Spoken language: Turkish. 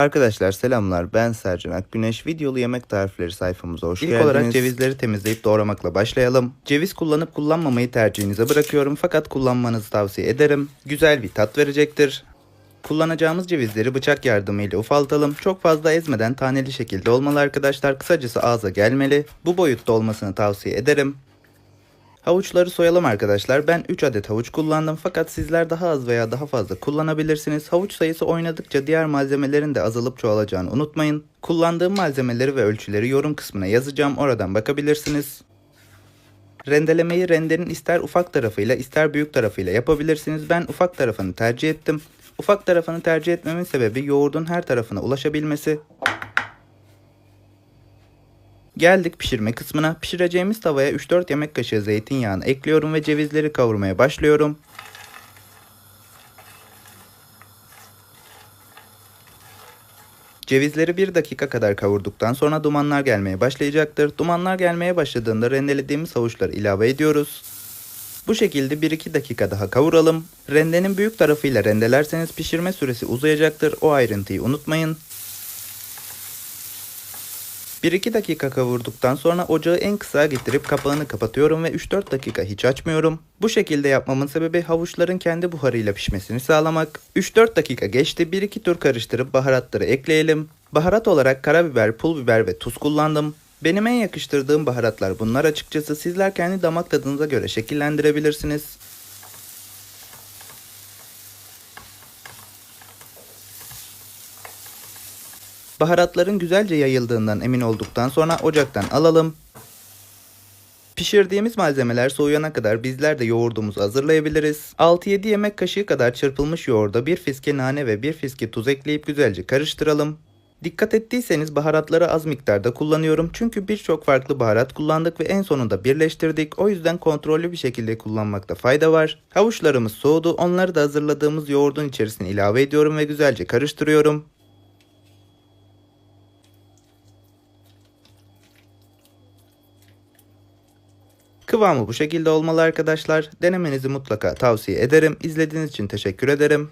Arkadaşlar selamlar ben Sercan Akgüneş. Videolu yemek tarifleri sayfamıza hoş İlk geldiniz. olarak cevizleri temizleyip doğramakla başlayalım. Ceviz kullanıp kullanmamayı tercihinize bırakıyorum fakat kullanmanızı tavsiye ederim. Güzel bir tat verecektir. Kullanacağımız cevizleri bıçak yardımıyla ufaltalım. Çok fazla ezmeden taneli şekilde olmalı arkadaşlar. Kısacası ağza gelmeli. Bu boyutta olmasını tavsiye ederim. Havuçları soyalım arkadaşlar. Ben 3 adet havuç kullandım fakat sizler daha az veya daha fazla kullanabilirsiniz. Havuç sayısı oynadıkça diğer malzemelerin de azalıp çoğalacağını unutmayın. Kullandığım malzemeleri ve ölçüleri yorum kısmına yazacağım. Oradan bakabilirsiniz. Rendelemeyi rendenin ister ufak tarafıyla ister büyük tarafıyla yapabilirsiniz. Ben ufak tarafını tercih ettim. Ufak tarafını tercih etmemin sebebi yoğurdun her tarafına ulaşabilmesi. Geldik pişirme kısmına. Pişireceğimiz tavaya 3-4 yemek kaşığı zeytinyağını ekliyorum ve cevizleri kavurmaya başlıyorum. Cevizleri 1 dakika kadar kavurduktan sonra dumanlar gelmeye başlayacaktır. Dumanlar gelmeye başladığında rendelediğimiz havuçları ilave ediyoruz. Bu şekilde 1-2 dakika daha kavuralım. Rendenin büyük tarafıyla rendelerseniz pişirme süresi uzayacaktır. O ayrıntıyı unutmayın. 1-2 dakika kavurduktan sonra ocağı en kısa getirip kapağını kapatıyorum ve 3-4 dakika hiç açmıyorum. Bu şekilde yapmamın sebebi havuçların kendi buharıyla pişmesini sağlamak. 3-4 dakika geçti 1-2 tur karıştırıp baharatları ekleyelim. Baharat olarak karabiber, pul biber ve tuz kullandım. Benim en yakıştırdığım baharatlar bunlar açıkçası sizler kendi damak tadınıza göre şekillendirebilirsiniz. Baharatların güzelce yayıldığından emin olduktan sonra ocaktan alalım. Pişirdiğimiz malzemeler soğuyana kadar bizler de yoğurdumuzu hazırlayabiliriz. 6-7 yemek kaşığı kadar çırpılmış yoğurda bir fiske nane ve bir fiske tuz ekleyip güzelce karıştıralım. Dikkat ettiyseniz baharatları az miktarda kullanıyorum çünkü birçok farklı baharat kullandık ve en sonunda birleştirdik. O yüzden kontrollü bir şekilde kullanmakta fayda var. Havuçlarımız soğudu. Onları da hazırladığımız yoğurdun içerisine ilave ediyorum ve güzelce karıştırıyorum. Kıvamı bu şekilde olmalı arkadaşlar. Denemenizi mutlaka tavsiye ederim. İzlediğiniz için teşekkür ederim.